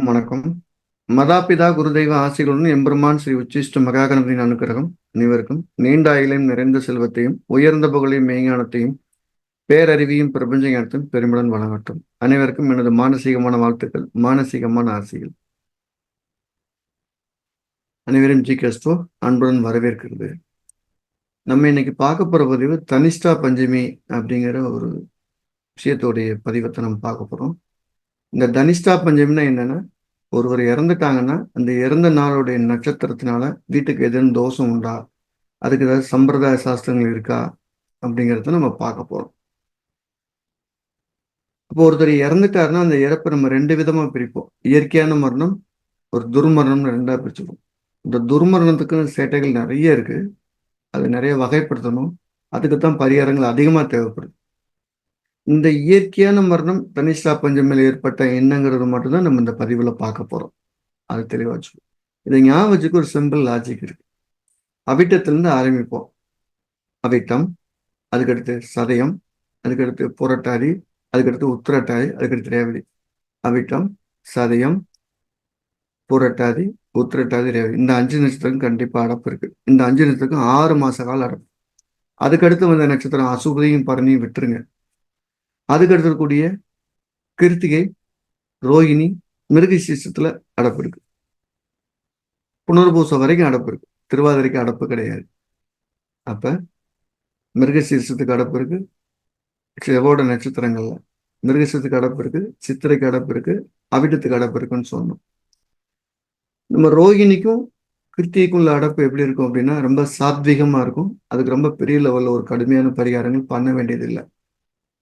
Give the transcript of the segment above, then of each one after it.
எல்லோருக்கும் வணக்கம். மதாபிதா குருதெய்வ ஆசைகளுடன் எம்பெருமான் ஸ்ரீ உச்சிஷ்ட மகாகணபதியின் அனுகிரகம் அனைவருக்கும் நீண்ட ஆயிலையும் நிறைந்த செல்வத்தையும் உயர்ந்த புகழையும் மெய்ஞானத்தையும் பேரறிவியும் பிரபஞ்ச ஞானத்தையும் பெருமிடன் வழங்கட்டும். அனைவருக்கும் எனது மானசீகமான வாழ்த்துக்கள் மானசீகமான ஆசைகள். அனைவரும் ஜி கஸ்டோ அன்புடன் வரவேற்கிறது. நம்ம இன்னைக்கு பார்க்க போற பதிவு தனிஷ்டா பஞ்சமி அப்படிங்கிற ஒரு விஷயத்தோடைய பதிவத்தை நம்ம பார்க்க போறோம். இந்த தனிஷ்டா பஞ்சமினா என்னன்னா ஒருவர் இறந்துட்டாங்கன்னா அந்த இறந்த நாளுடைய நட்சத்திரத்தினால வீட்டுக்கு எதுவும் தோஷம் உண்டா? அதுக்கு ஏதாவது சம்பிரதாய சாஸ்திரங்கள் இருக்கா? அப்படிங்கிறத நம்ம பார்க்க போறோம். இப்போ ஒருத்தர் இறந்துட்டாருன்னா அந்த இறப்பை நம்ம ரெண்டு விதமா பிரிப்போம். இயற்கையான மரணம் ஒரு துர்மரணம்னு ரெண்டா பிரிச்சுப்போம். இந்த துர்மரணத்துக்கு சேட்டைகள் நிறைய இருக்கு. அது நிறைய வகைப்படுத்தணும். அதுக்கு தான் பரிகாரங்கள் அதிகமாக தேவைப்படுது. இந்த இயற்கையான மரணம் தனிஷ்டா பஞ்சமில் ஏற்பட்ட என்னங்கிறது மட்டும்தான் நம்ம இந்த பதிவில் பார்க்க போகிறோம் அது தெளிவாச்சு இதை ஞாபகம் வச்சுக்க ஒரு சிம்பிள் லாஜிக் இருக்கு. அவிட்டத்திலிருந்து ஆரம்பிப்போம். அவிட்டம் அதுக்கடுத்து சதயம் அதுக்கடுத்து புரட்டாதி அதுக்கடுத்து உத்திரட்டாதி அதுக்கடுத்து ரேவதி. அவிட்டம் சதயம் புரட்டாதி உத்திரட்டாதி ரேவதி. இந்த அஞ்சு நட்சத்திரம் கண்டிப்பாக அடப்பு இருக்கு. இந்த அஞ்சு நட்சத்திரம் ஆறு மாச கால அடப்பு. அதுக்கடுத்து வந்த நட்சத்திரம் அசுபதியும் பரணியும் விட்டுருங்க. அதுக்கு இருக்கக்கூடிய கிருத்திகை ரோஹிணி மிருகசீசத்துல அடப்பு இருக்கு. புனர்பூசம் வரைக்கும் அடப்பு இருக்கு. திருவாதிரைக்கு அடப்பு கிடையாது. அப்ப மிருகசீசத்துக்கு அடப்பு இருக்கு. செவோட நட்சத்திரங்கள்ல மிருகசத்துக்கு அடப்பு இருக்கு. சித்திரைக்கு அடப்பு இருக்கு. அவிட்டத்துக்கு அடப்பு இருக்குன்னு சொன்னோம். நம்ம ரோகிணிக்கும் கிருத்திக்கும் உள்ள அடப்பு எப்படி இருக்கும் அப்படின்னா ரொம்ப சாத்விகமா இருக்கும். அதுக்கு ரொம்ப பெரிய லெவல்ல ஒரு கடுமையான பரிகாரங்கள் பண்ண வேண்டியது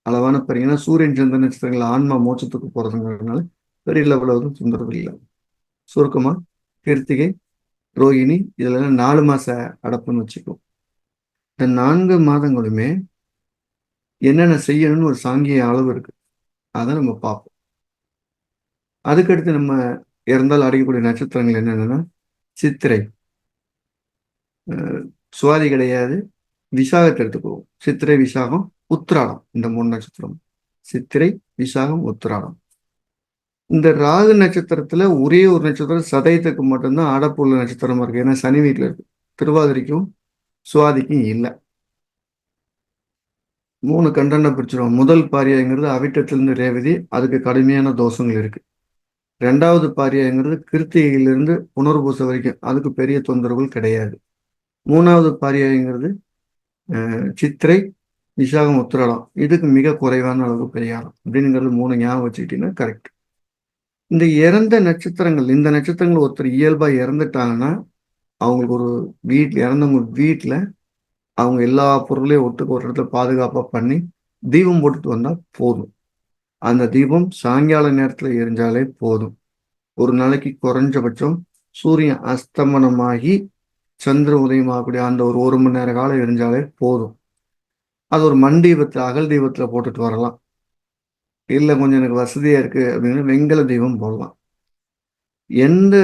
அளவான பரிகாரம் சூரியன் சந்த நட்சத்திரங்கள் ஆன்மா மோட்சத்துக்கு போகிறதுங்கிறதுனால பெரிய லெவலில் வந்து தொந்தரவு இல்லை. சுருக்கமா கிருத்திகை ரோகிணி இதுல நாலு மாச அடப்புன்னு வச்சுக்கோ. இந்த நான்கு மாதங்களுமே என்னென்ன செய்யணும்னு ஒரு சாங்கிய அளவு இருக்கு. அதை நம்ம பார்ப்போம் அதுக்கடுத்து நம்ம இறந்தால் அடையக்கூடிய நட்சத்திரங்கள் என்னென்னா சித்திரை. சுவாதி கிடையாது விசாகத்தை எடுத்துக்குவோம் சித்திரை விசாகம் உத்திராடம். இந்த மூணு நட்சத்திரம். சித்திரை விசாகம் உத்திராடம். இந்த ராகு நட்சத்திரத்துல ஒரே ஒரு நட்சத்திரம் சதயத்துக்கு மட்டும்தான் அடப்புள்ள நட்சத்திரமா இருக்கு. ஏன்னா சனி வீட்டில் இருக்கு. திருவாதிரைக்கும் சுவாதிக்கும் இல்லை. மூணு கண்டன பிரிச்சிருவோம். முதல் பாரியாங்கிறது அவிட்டத்திலிருந்து ரேவதி அதுக்கு கடுமையான தோஷங்கள் இருக்கு. ரெண்டாவது பாரியாங்கிறது கிருத்திகையிலிருந்து புனர்பூச வரைக்கும். அதுக்கு பெரிய தொந்தரவுகள் கிடையாது. மூணாவது பாரியாங்கிறது சித்திரை விசாகம் உத்திராடம். இதுக்கு மிக குறைவான அளவு பெரியாரம் அப்படிங்கிறது மூணு ஞாபகம் வச்சுக்கிட்டீங்கன்னா கரெக்ட் இந்த இறந்த நட்சத்திரங்கள் இந்த நட்சத்திரங்கள் ஒருத்தர் இயல்பாக இறந்துட்டாங்கன்னா அவங்களுக்கு ஒரு வீட்டில் இறந்தவங்க வீட்டில் அவங்க எல்லா பொருளையும் ஒட்டுக்கு ஒரு இடத்துல பாதுகாப்பாக பண்ணி தீபம் போட்டுட்டு வந்தால் போதும். அந்த தீபம் சாயங்கால நேரத்தில் எரிஞ்சாலே போதும். ஒரு நாளைக்கு குறைஞ்சபட்சம் சூரியன் அஸ்தமனமாகி சந்திர உதயமாகக்கூடிய அந்த ஒரு ஒரு மணி நேர காலம் எரிஞ்சாலே போதும். அது ஒரு மண் தீபத்தில் அகல் தீபத்தில் போட்டுட்டு வரலாம். இல்லை கொஞ்சம் எனக்கு வசதியாக இருக்குது அப்படின்னு வெங்கல தீபம் போடலாம். எந்த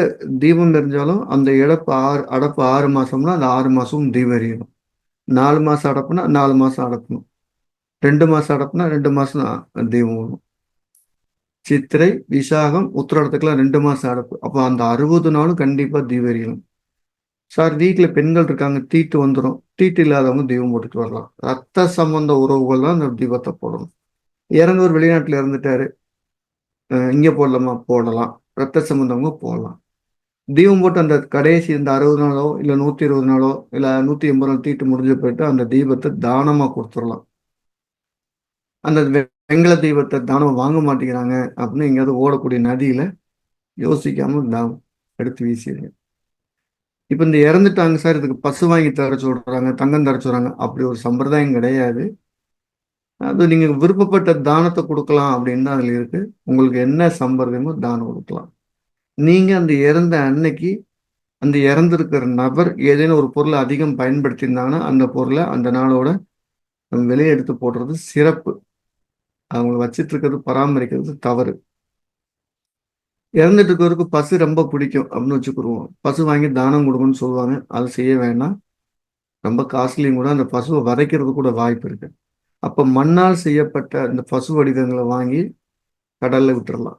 தீபம் எரிஞ்சாலும் அந்த இழப்பு ஆறு அடப்பு ஆறு மாதம்னா அந்த ஆறு மாதமும் தீபம் எரியணும். நாலு மாதம் அடப்புனா நாலு மாதம் அடப்பணும். ரெண்டு மாதம் அடப்புனா ரெண்டு மாதம் தீபம் வரும் சித்திரை விசாகம் உத்திராடத்துக்குலாம் ரெண்டு மாதம் அடப்பு. அப்போ அந்த அறுபது நாளும் கண்டிப்பாக தீபம் எரியணும். சார் வீட்டில் பெண்கள் இருக்காங்க தீட்டு வந்துடும் தீட்டு இல்லாதவங்க தீபம் போட்டுட்டு வரலாம். ரத்த சம்பந்த உறவுகள் தான் அந்த தீபத்தை போடணும். இறந்தவர் வெளிநாட்டில் இறந்துட்டாரு. இங்கே போடலாமா? போடலாம். ரத்த சம்பந்தவங்க போடலாம். தீபம் போட்டு அந்த கடைசி இந்த அறுபது நாளோ இல்லை நூற்றி இருபது நாளோ இல்லை நூற்றி எண்பது நாள் தீட்டு முடிஞ்சு போயிட்டு அந்த தீபத்தை தானமாக கொடுத்துடலாம். அந்த வெங்கல தீபத்தை தானம் வாங்க மாட்டேங்கிறாங்க அப்படின்னு எங்கேயாவது ஓடக்கூடிய நதியில் யோசிக்காமல் தானம் எடுத்து வீசிடுங்க. இப்போ இந்த இறந்துட்டாங்க சார் இதுக்கு பசு வாங்கி தர சொல்றாங்க தங்கம் தர சொல்றாங்க. அப்படி ஒரு சம்பிரதாயம் கிடையாது. அது நீங்க விருப்பப்பட்ட தானத்தை கொடுக்கலாம் அப்படின்னு தான் அதுல இருக்கு. உங்களுக்கு என்ன சம்பிரதாயமோ தானம் கொடுக்கலாம். நீங்க அந்த இறந்த அன்னைக்கு அந்த இறந்துருக்கிற நபர் ஏதேனும் ஒரு பொருளை அதிகம் பயன்படுத்தியிருந்தாங்கன்னா அந்த பொருளை அந்த நாளோட வெளியே எடுத்து போடுறது சிறப்பு. அவங்கள வச்சிட்டு இருக்கிறது பராமரிக்கிறது தவறு. இறந்துட்டு இருக்கிறவருக்கு பசு ரொம்ப பிடிக்கும் அப்படின்னு வச்சுக்கிடுவோம் பசு வாங்கி தானம் கொடுக்கணும்னு சொல்லுவாங்க. அதை செய்ய வேண்டாம். ரொம்ப காஸ்ட்லியும் கூட அந்த பசுவை வதைக்கிறது கூட வாய்ப்பு இருக்கு. அப்போ மண்ணால் செய்யப்பட்ட அந்த பசு வடிவங்களை வாங்கி கடல்ல விட்டுறலாம்.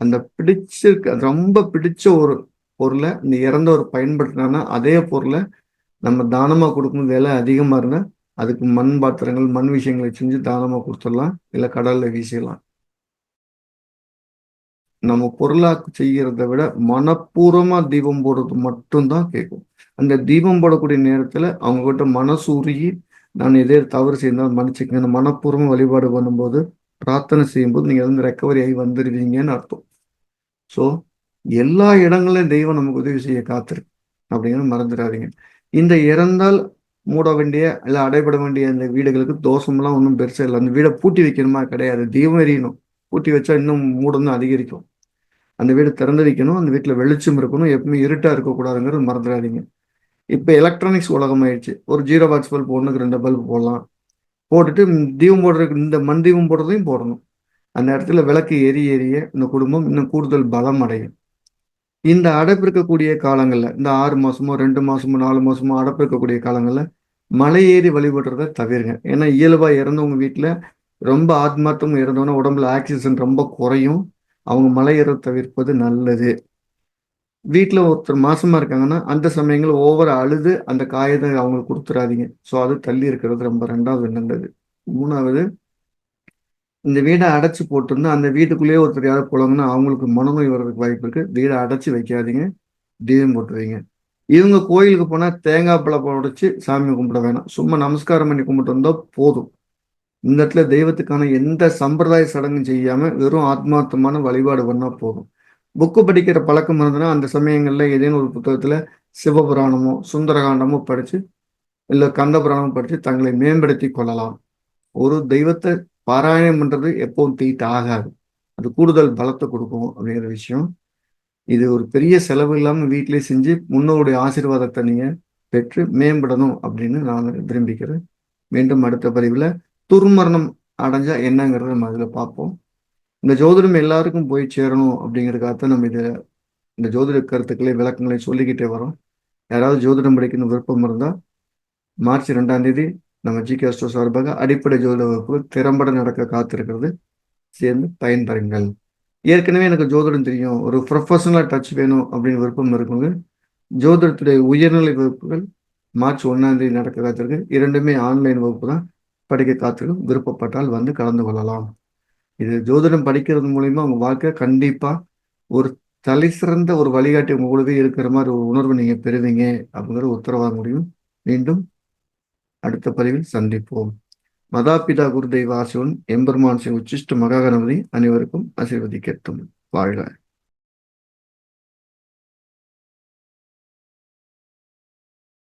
அந்த பிடிச்சிருக்க ரொம்ப பிடிச்ச ஒரு பொருளை இந்த இறந்தவர் பயன்படுத்தினா அதே பொருளை நம்ம தானமாக கொடுக்கும் விலை அதிகமாக இருந்தால் அதுக்கு மண் பாத்திரங்கள் மண் விஷயங்களை செஞ்சு தானமாக கொடுத்துடலாம். இல்லை கடலில் வீசிடலாம் நம்ம பொருளாக்கு செய்கிறத விட மனப்பூர்வமா தீபம் போடுறது மட்டும்தான் கேட்கும் அந்த தீபம் போடக்கூடிய நேரத்துல அவங்க கிட்ட மனசு உருகி நான் எதே தவறு செய்தால் மன்னிச்சுக்கங்க. மனப்பூர்வம் வழிபாடு பண்ணும்போது பிரார்த்தனை செய்யும்போது நீங்க வந்து ரெக்கவரி ஆகி வந்துடுவீங்கன்னு அர்த்தம். ஸோ எல்லா இடங்களிலும் தெய்வம் நமக்கு உதவி செய்ய காத்திருக்கு. அப்படிங்கிறது மறந்துடாதீங்க. இந்த இறந்தால் மூட வேண்டிய இல்லை அடைபட வேண்டிய அந்த வீடுகளுக்கு தோஷம்லாம் ஒன்றும் பெருசாக இல்லை. அந்த வீடை பூட்டி வைக்கணுமா? கிடையாது. தீபம் எறியணும் பூட்டி வச்சா இன்னும் மூடம் அதிகரிக்கும். அந்த வீடு திறந்து வைக்கணும் அந்த வீட்டில் வெளிச்சம் இருக்கணும் எப்பவுமே இருட்டாக இருக்கக்கூடாதுங்கிறது மறந்துடாதீங்க. இப்போ எலக்ட்ரானிக்ஸ் உலகம் ஆயிடுச்சு ஒரு ஜீரோ பாக்ஸ் பல்ப் ஒன்றுக்கு ரெண்டு பல்ப் போடலாம். போட்டுட்டு தீபம் போடுறதுக்கு இந்த மண் தீபம் போடுறதையும் போடணும். அந்த இடத்துல விளக்கு எரிய எரிய இந்த குடும்பம் இன்னும் கூடுதல் பலம் அடையும். இந்த அடைப்பு இருக்கக்கூடிய காலங்களில் இந்த ஆறு மாசமோ ரெண்டு மாசமோ நாலு மாசமோ அடைப்பு இருக்கக்கூடிய காலங்களில் மலை ஏறி வழிபடுறத தவிருங்க. ஏன்னா இயல்பாக இறந்தவங்க வீட்டில் ரொம்ப ஆத்மார்த்தம் இறந்தோன்னா உடம்புல ஆக்சிஜன் ரொம்ப குறையும். அவங்க மலையேற தவிர்ப்பது நல்லது. வீட்டில் ஒருத்தர் மாசமாக இருக்காங்கன்னா அந்த சமயங்களில் ஓவர் அழுது அந்த காயத்தை அவங்களுக்கு கொடுத்துடாதீங்க ஸோ அது தள்ளி இருக்கிறது ரொம்ப ரெண்டாவது நல்லது. மூணாவது இந்த வீடை அடைச்சி போட்டிருந்தா அந்த வீட்டுக்குள்ளேயே ஒருத்தர் யாரும் போலாங்கன்னா அவங்களுக்கு மனநோய் வர்றதுக்கு வாய்ப்பு இருக்குது வீடை அடைச்சி வைக்காதீங்க. தீபம் போட்டு வைங்க இவங்க கோயிலுக்கு போனால் தேங்காய் பழம் உடைச்சி சாமி கும்பிட வேணாம். சும்மா நமஸ்காரம் பண்ணி கும்பிட்டு வந்தால் போதும். இந்த இடத்துல தெய்வத்துக்கான எந்த சம்பிரதாய சடங்கும் செய்யாம வெறும் ஆத்மார்த்தமான வழிபாடு பண்ணா போதும். புக்கு படிக்கிற பழக்கம் இருந்ததுன்னா அந்த சமயங்கள்ல ஏதேனும் ஒரு புத்தகத்துல சிவபுராணமோ சுந்தரகாண்டமோ படிச்சு இல்லை கந்த புராணமோ படிச்சு தங்களை மேம்படுத்தி கொள்ளலாம். ஒரு தெய்வத்தை பாராயணம் பண்றது எப்பவும் தீட்டு ஆகாது. அது கூடுதல் பலத்தை கொடுக்கும் அப்படிங்கிற விஷயம். இது ஒரு பெரிய செலவு இல்லாமல் வீட்டிலே செஞ்சு முன்னோருடைய ஆசீர்வாதத்தை நீங்க பெற்று மேம்படணும் அப்படின்னு நான் விரும்பிக்கிறேன். மீண்டும் அடுத்த பதிவில் துர்மரணம் அடைஞ்சா என்னங்கிறத நம்ம அதில் பார்ப்போம். இந்த ஜோதிடம் எல்லாருக்கும் போய் சேரணும் அப்படிங்கிறதுக்காக நம்ம இதை இந்த ஜோதிட கருத்துக்களை விளக்கங்களை சொல்லிக்கிட்டே வரோம். யாராவது ஜோதிடம் படிக்கணும் விருப்பம் இருந்தால் மார்ச் ரெண்டாம் தேதி நம்ம ஜி கேஸ்டோ சார்பாக அடிப்படை ஜோதிட வகுப்புகள் திறம்பட நடக்க காத்திருக்கிறது. சேர்ந்து பயன்பெறுங்கள். ஏற்கனவே எனக்கு ஜோதிடம் தெரியும். ஒரு ப்ரொஃபஷனலாக டச் வேணும் அப்படின்னு விருப்பம் இருக்குங்க. ஜோதிடத்துடைய உயர்நிலை வகுப்புகள் மார்ச் ஒன்றாம் தேதி நடக்க காத்திருக்கு. இரண்டுமே ஆன்லைன் வகுப்பு தான். படிக்க காத்திருக்கும் விருப்பப்பட்டால் வந்து கலந்து கொள்ளலாம். இது ஜோதிடம் படிக்கிறது மூலிமா உங்கள் வாழ்க்கை கண்டிப்பாக ஒரு தலை சிறந்த ஒரு வழிகாட்டி உங்கள் கூடவே இருக்கிற மாதிரி ஒரு உணர்வு நீங்கள் பெறுவீங்க அப்படிங்கிற உத்தரவாக முடியும் மீண்டும் அடுத்த பதிவில் சந்திப்போம். மதாபிதா குருதெய்வ ஆசிவன் எம்பெருமான் சிங் உச்சிஷ்ட மகாகணபதி அனைவருக்கும் ஆசீர்வதிக்கட்டும். வாழ்க.